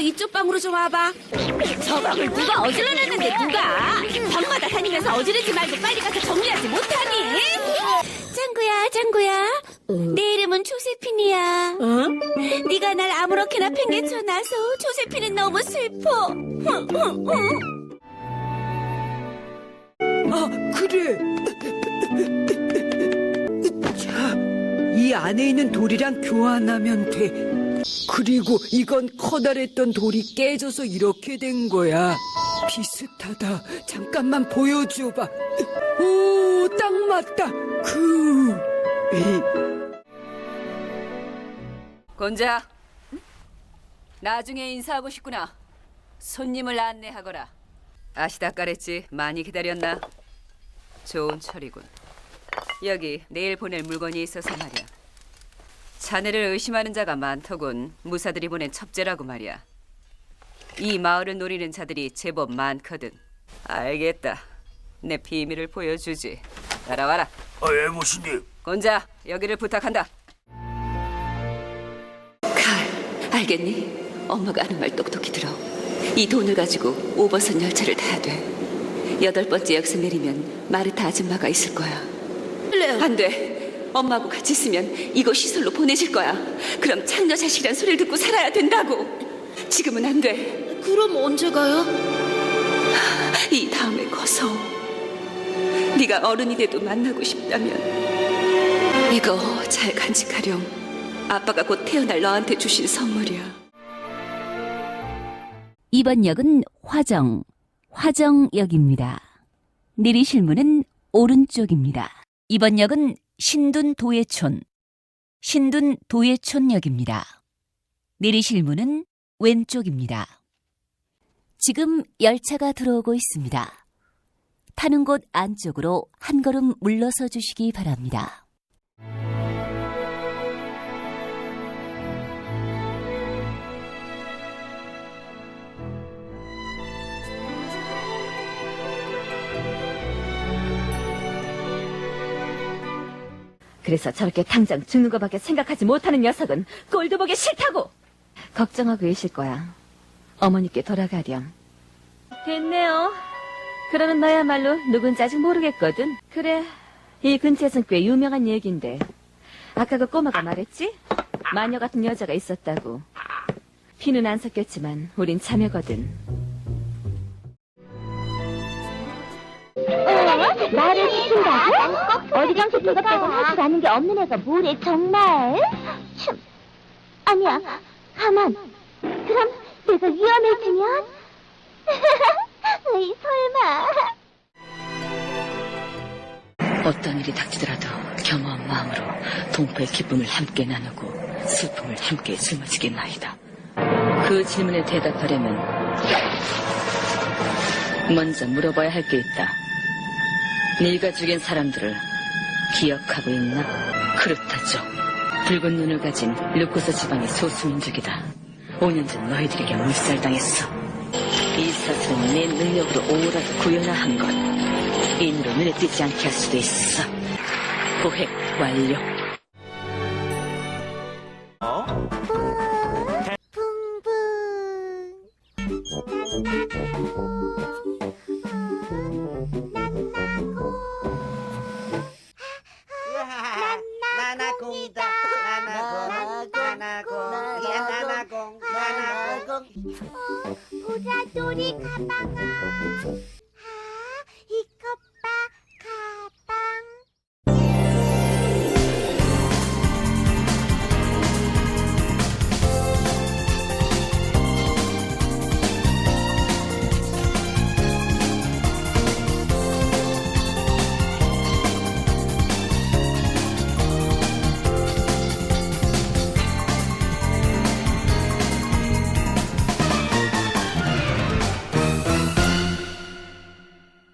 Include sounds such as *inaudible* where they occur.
이쪽 방으로 좀 와봐. 저 방을 누가 어질러놨는데 누가? 방마다 다니면서 어지르지 말고 빨리 가서 정리하지 못하니? 짱구야, 짱구야. 내 이름은 조세핀이야. 네가 날 아무렇게나 팽개쳐놔서 조세핀은 너무 슬퍼. 아, 그래. 자, 이 안에 있는 돌이랑 교환하면 돼. 그리고 이건 커다랬던 돌이 깨져서 이렇게 된 거야. 비슷하다. 잠깐만 보여줘봐. 오, 딱 맞다. 그. 곤자, 나중에 인사하고 싶구나. 손님을 안내하거라. 아시다 까랬지 많이 기다렸나? 좋은 철이군. 여기 내일 보낼 물건이 있어서 말이야. 자네를 의심하는 자가 많더군. 무사들이 보낸 첩제라고 말이야. 이 마을을 노리는 자들이 제법 많거든. 알겠다. 내 비밀을 보여주지. 따라와라. 아, 예, 모신님. 곤자, 여기를 부탁한다. 칼, 알겠니? 엄마가 하는 말 똑똑히 들어. 이 돈을 가지고 5버선 열차를 타야 돼. 여덟 번째 역에 내리면 마르타 아줌마가 있을 거야. 안 돼. 엄마하고 같이 있으면 이곳 시설로 보내질 거야. 그럼 창녀 자식이란 소리를 듣고 살아야 된다고. 지금은 안 돼. 그럼 언제 가요? 이 다음에 커서 네가 어른이 돼도 만나고 싶다면 이거 잘 간직하렴. 아빠가 곧 태어날 너한테 주신 선물이야. 이번 역은 화정, 화정역입니다. 내리실 문은 오른쪽입니다. 이번 역은 신둔 도예촌, 신둔 도예촌역입니다. 내리실 문은 왼쪽입니다. 지금 열차가 들어오고 있습니다. 타는 곳 안쪽으로 한 걸음 물러서 주시기 바랍니다. 그래서 저렇게 당장 죽는 것밖에 생각하지 못하는 녀석은 꼴도 보기 싫다고! 걱정하고 계실 거야. 어머니께 돌아가렴. 됐네요. 그러는 너야말로 누군지 아직 모르겠거든. 그래, 이 근처에선 꽤 유명한 얘기인데. 아까 그 꼬마가 말했지? 마녀 같은 여자가 있었다고. 피는 안 섞였지만 우린 자매거든. 어디랑 시킨 것 빼고 할줄 아는 게 없는 애가 뭐래 정말? 참 아니야 가만 그럼 내가 위험해지면? *laughs* 으이 설마 어떤 일이 닥치더라도 겸허한 마음으로 동포의 기쁨을 함께 나누고 슬픔을 함께 짊어지겠나이다. 그 질문에 대답하려면 먼저 물어봐야 할 게 있다. 네가 죽인 사람들을 기억하고 있나? 그렇다죠. 붉은 눈을 가진 루코스 지방의 소수민족이다. 5년 전 너희들에게 물살당했어. 이 사슬은 내 능력으로 오라도 구현을 한 것. 인으로 눈에 띄지 않게 할 수도 있어. 고획 완료. 나나 야 나나공 나나공 보자 쪼리 가방아